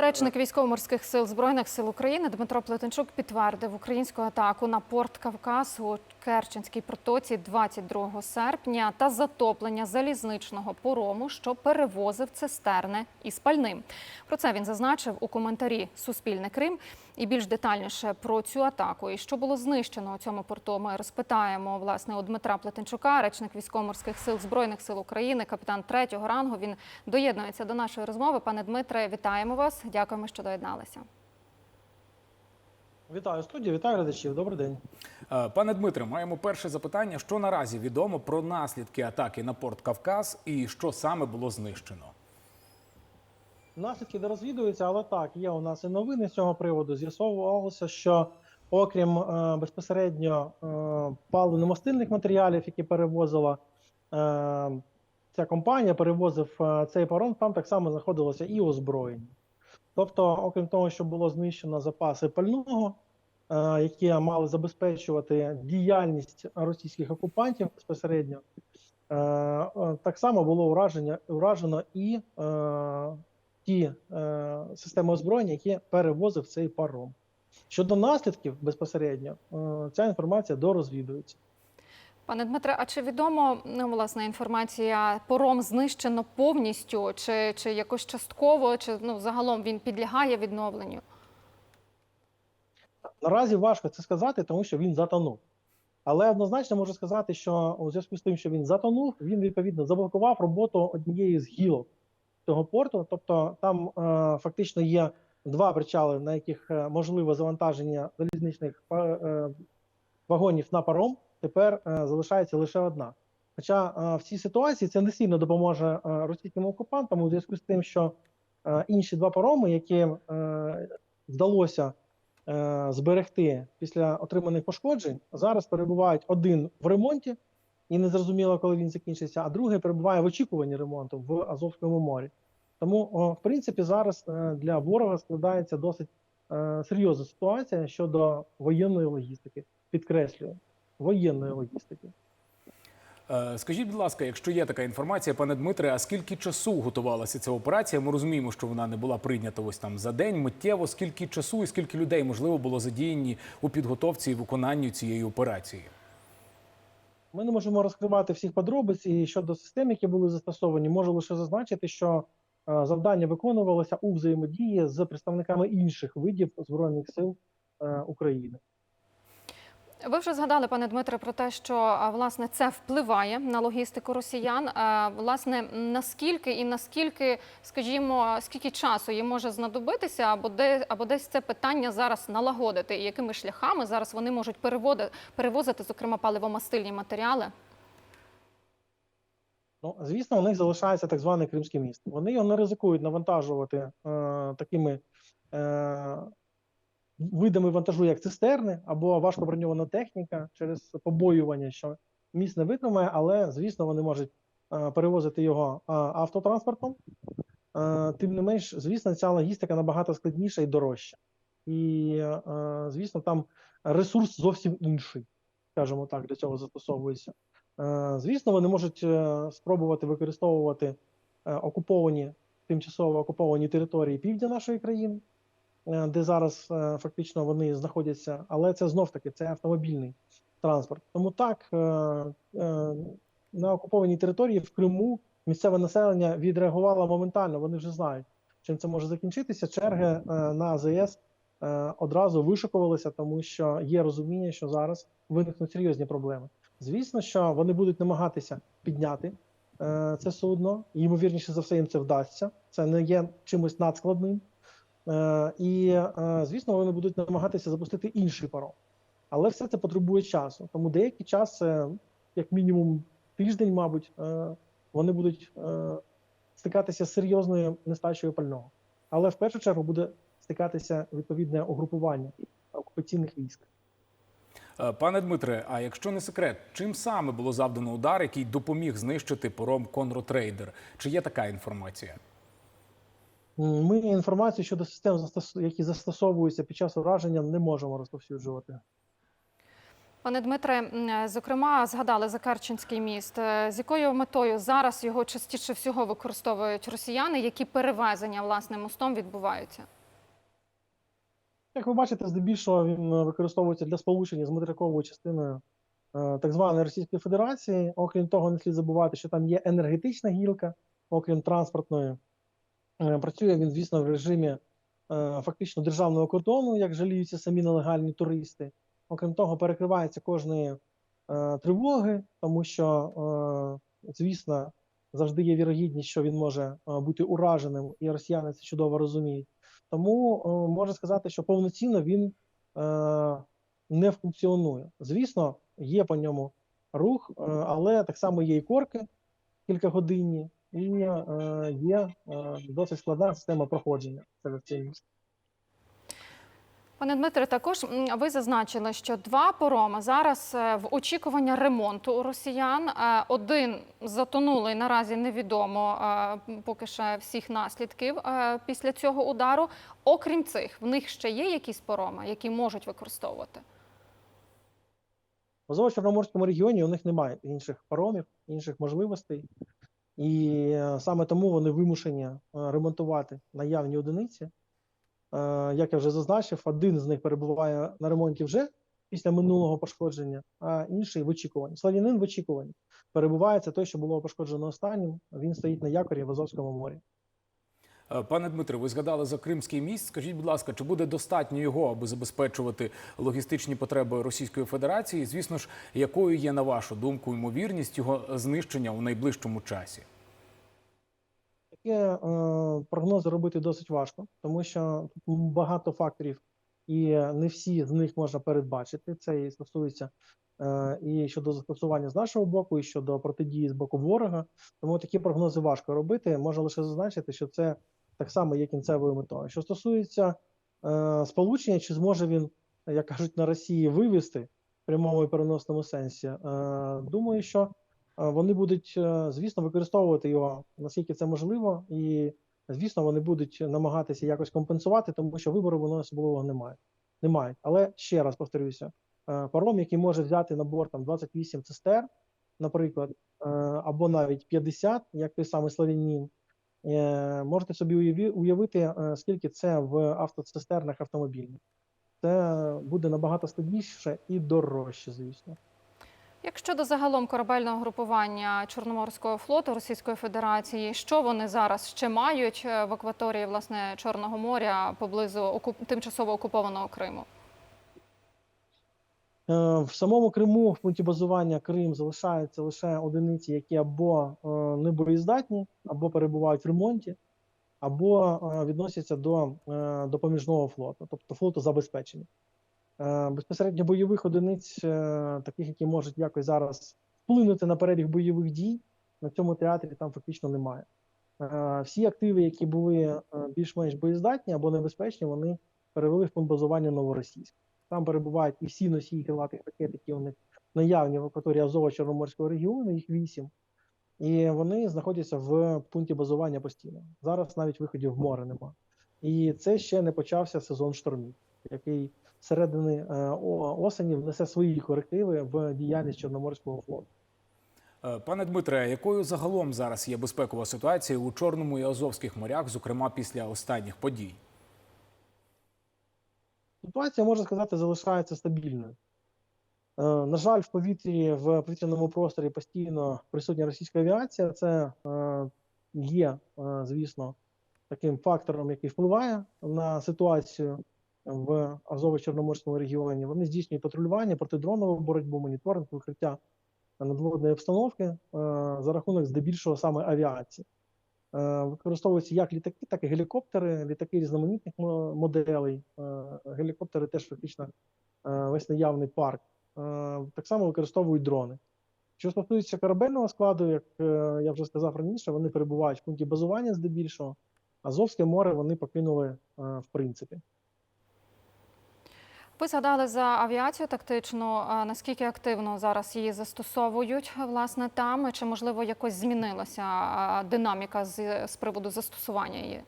Речник військово-морських сил збройних сил України Дмитро Плетенчук підтвердив українську атаку на порт Кавказ у Керченській протоці 22 серпня та затоплення залізничного порому, що перевозив цистерни із пальним. Про це він зазначив у коментарі Суспільне Крим. І більш детальніше про цю атаку і що було знищено у цьому порту. Ми розпитаємо власне у Дмитра Плетенчука, речник військово-морських сил збройних сил України, капітан третього рангу. Він доєднується до нашої розмови. Пане Дмитре, вітаємо вас. Дякуємо, що доєдналися. Вітаю студію, вітаю глядачів. Добрий день. Е, Пане Дмитре, маємо перше запитання. Що наразі відомо про наслідки атаки на порт Кавказ і що саме було знищено? Наслідки дорозвідуються, але так, є у нас і новини з цього приводу. З'ясовувалося, що окрім е, безпосередньо е, паливно-мастильних матеріалів, які перевозила е, ця компанія, перевозив е, цей паром, там так само знаходилося і озброєння. Тобто, окрім того, що було знищено запаси пального, е, які мали забезпечувати діяльність російських окупантів безпосередньо, е, е, так само було ураження, уражено і ті системи озброєння, які перевозив цей паром. Щодо наслідків безпосередньо, ця інформація дорозвідується. Пане Дмитре, а чи відомо ну, власне інформація пором знищено повністю, чи, чи якось частково, чи ну загалом він підлягає відновленню? Наразі важко це сказати, тому що він затонув. Але однозначно можу сказати, що у зв'язку з тим, що він затонув, він відповідно заблокував роботу однієї з гілок цього порту. Тобто там е, фактично є два причали, на яких е, можливе завантаження залізничних е, вагонів на паром. Тепер е, залишається лише одна. Хоча е, в цій ситуації це не сильно допоможе е, російським окупантам у зв'язку з тим, що інші два пароми, е, вдалося зберегти після отриманих пошкоджень, зараз перебувають один в ремонті, і не зрозуміло, коли він закінчиться, а другий перебуває в очікуванні ремонту в Азовському морі. Тому, в принципі, зараз для ворога складається досить серйозна ситуація щодо воєнної логістики. Підкреслюю, воєнної логістики. Е, Скажіть, будь ласка, якщо є така інформація, пане Дмитре, а скільки часу готувалася ця операція? Ми розуміємо, що вона не була прийнята ось там за день, миттєво. Скільки часу і скільки людей можливо було задіяні у підготовці і виконанні цієї операції? Ми не можемо розкривати всіх подробиць і щодо систем, які були застосовані. Можу лише зазначити, що е, завдання виконувалося у взаємодії з представниками інших видів збройних сил е, України. Ви вже згадали, пане Дмитре, про те, що власне це впливає на логістику росіян. Власне, наскільки і наскільки, скажімо, скільки часу їм може знадобитися, або де або десь це питання зараз налагодити, і якими шляхами зараз вони можуть переводити, перевозити, зокрема, паливомастильні матеріали? Ну, звісно, у них залишається так званий Кримський міст. Вони його не ризикують навантажувати е, такими е, видами вантажу, як цистерни або важкоброньована техніка через побоювання, що міст не витримає, але звісно, вони можуть е, перевозити його е, автотранспортом. Е, тим не менш, звісно, ця логістика набагато складніша і дорожча. І, звісно, там ресурс зовсім інший, скажімо так, для цього застосовується. Звісно, вони можуть спробувати використовувати окуповані, тимчасово окуповані території півдня нашої країни, де зараз е, фактично вони знаходяться, але це знов таки це автомобільний транспорт. Тому так, е, е, на окупованій території в Криму місцеве населення відреагувало моментально. Вони вже знають, чим це може закінчитися. Черги е, на АЗС е, одразу вишикувалися, тому що є розуміння, що зараз виникнуть серйозні проблеми. Звісно, що вони будуть намагатися підняти е, це судно. Ймовірніше за все, їм це вдасться. Це не є чимось надскладним. Е, і, е, звісно, вони будуть намагатися запустити інший паром. Але все це потребує часу. Тому деякий час, як мінімум тиждень, мабуть, е, вони будуть е, стикатися з серйозною нестачею пального. Але в першу чергу буде стикатися відповідне угрупування окупаційних військ. Е, Пане Дмитре, а якщо не секрет, чим саме було завдано удар, який допоміг знищити пором Конротрейдер? Чи є така інформація? Ми інформацію щодо систем, які застосовуються під час ураження, не можемо розповсюджувати. Пане Дмитре, зокрема, згадали за Керченський міст. Е, З якою метою зараз його частіше всього використовують росіяни? Які перевезення власне мостом відбуваються? Як ви бачите, здебільшого він е, використовується для сполучення з материковою частиною е, так званої Російської Федерації. Окрім того, не слід забувати, що там є енергетична гілка, окрім транспортної. Е, Працює він, звісно, в режимі е, фактично державного кордону, як жаліються самі нелегальні туристи. Окрім того, перекривається кожної е, тривоги, тому що, звісно, завжди є вірогідність, що він може бути ураженим, і росіяни це чудово розуміють. Тому можна сказати, що повноцінно він не функціонує. Звісно, є по ньому рух, але так само є і корки кількагодинні, і е, є е, досить складна система проходження цей міст. Пане Дмитре, також ви зазначили, що два пароми зараз е, в очікуванні ремонту у росіян. Один затонулий наразі невідомо поки ще всіх наслідків після цього удару. Окрім цих, в них ще є якісь пароми, які можуть використовувати. В Азово-Чорноморському регіоні у них немає інших паромів, інших можливостей, і е, саме тому вони вимушені е, ремонтувати наявні одиниці. Е, Як я вже зазначив, один з них перебуває на ремонті вже після минулого пошкодження, а інший в очікуванні. Слав'янин в очікуванні. Перебуває це той, що було пошкоджено останнім. Він стоїть на якорі в Азовському морі. Е, Пане Дмитре, ви згадали за Кримський міст. Скажіть, будь ласка, чи буде достатньо його, аби забезпечувати логістичні потреби Російської Федерації? Звісно ж, якою є на вашу думку ймовірність його знищення у найближчому часі? Таке прогнози робити досить важко, тому що багато факторів, і не всі з них можна передбачити. Це і стосується е, і щодо застосування з нашого боку, і щодо протидії з боку ворога. Тому такі прогнози важко робити. Можна лише зазначити, що це так само є кінцевою метою. Що стосується е, сполучення, чи зможе він, як кажуть, на Росії вивести в прямому і переносному сенсі, е, думаю, що. Е, вони будуть, е, звісно, використовувати його наскільки це можливо, і звісно, вони будуть намагатися якось компенсувати, тому що вибору вони особливого немає. Не мають. Але ще раз повторюся: е, паром, який може взяти на борт там 28 цистерн, наприклад, або навіть 50, як той самий Славянін, можете собі уявити, е, скільки це в автоцистернах автомобільних. Це буде набагато складніше і дорожче, звісно. Як щодо загалом корабельного групування Чорноморського флоту Російської Федерації, що вони зараз ще мають е, в акваторії власне Чорного моря поблизу тимчасово окупованого Криму? Е, В самому Криму в пункті базування Крим залишаються лише одиниці, які або е, не боєздатні, або перебувають в ремонті, або е, відносяться до допоміжного флоту, тобто флоту забезпечення. Безпосередньо бойових одиниць, таких, які можуть якось зараз вплинути на перебіг бойових дій, на цьому театрі там фактично немає. Всі активи, які були більш-менш боєздатні або небезпечні, вони перевели в базування новоросійськ. Там перебувають і всі носії крилатих ракет, які у них наявні в акваторії Азово-Чорноморського регіону, їх вісім. І вони знаходяться в пункті базування постійно. Зараз навіть виходів в море нема. І це ще не почався сезон штормів, який середини е, осені внесе свої корективи в діяльність Чорноморського флоту. Е, Пане Дмитре, якою загалом зараз є безпекова ситуація у Чорному і Азовських морях, зокрема після останніх подій? Ситуація, можна сказати, залишається стабільною. Е, На жаль, в повітрі, в повітряному просторі постійно присутня російська авіація. Це е, є, е, звісно, таким фактором, який впливає на ситуацію в Азово-Чорноморському регіоні. Вони здійснюють патрулювання, протидронову боротьбу, моніторинг, викриття надводної обстановки за рахунок здебільшого саме авіації. Е, Використовуються як літаки, так і гелікоптери, літаки різноманітних моделей. Е, Гелікоптери теж фактично е, весь наявний парк. Так само використовують дрони. Що стосується корабельного складу, як я вже сказав раніше, вони перебувають в пункті базування здебільшого. Азовське море вони покинули в принципі. Ви згадали за авіацію тактичну. Наскільки активно зараз її застосовують власне там? Чи можливо якось змінилася динаміка з, з приводу застосування її?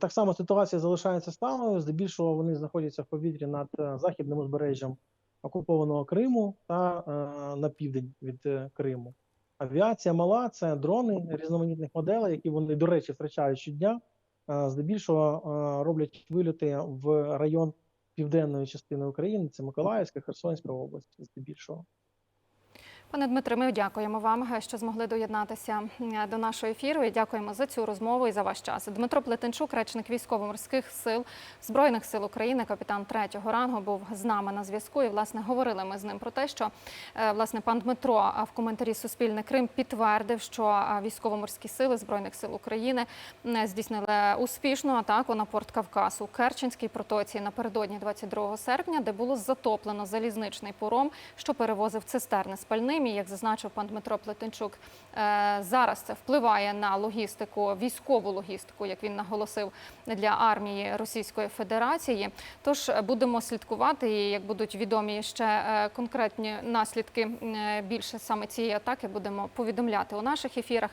Так само ситуація залишається сталою. Здебільшого вони знаходяться в повітрі над е, західним узбережжям окупованого Криму та е, на південь від е, Криму. Авіація мала це дрони різноманітних моделей, які вони, до речі, втрачають щодня. Е, Здебільшого е, роблять виліти в район південної частини України. Це Миколаївська, Херсонська область, здебільшого. Пане Дмитре, ми дякуємо вам, що змогли доєднатися е, до нашого ефіру. І дякуємо за цю розмову і за ваш час. Дмитро Плетенчук, речник військово-морських сил Збройних сил України, капітан третього рангу, був з нами на зв'язку. І власне говорили ми з ним про те, що е, власне пан Дмитро в коментарі Суспільне Крим підтвердив, що військово-морські сили Збройних сил України е, здійснили успішну атаку на порт Кавказ у Керченській протоці напередодні 22 серпня, де було затоплено залізничний пором, що перевозив цистерни з І, як зазначив пан Дмитро Плетенчук, е, зараз це впливає на логістику, військову логістику, як він наголосив, для армії Російської Федерації. Тож е, будемо слідкувати, і як будуть відомі ще е, конкретні наслідки більше саме цієї атаки, будемо повідомляти у наших ефірах.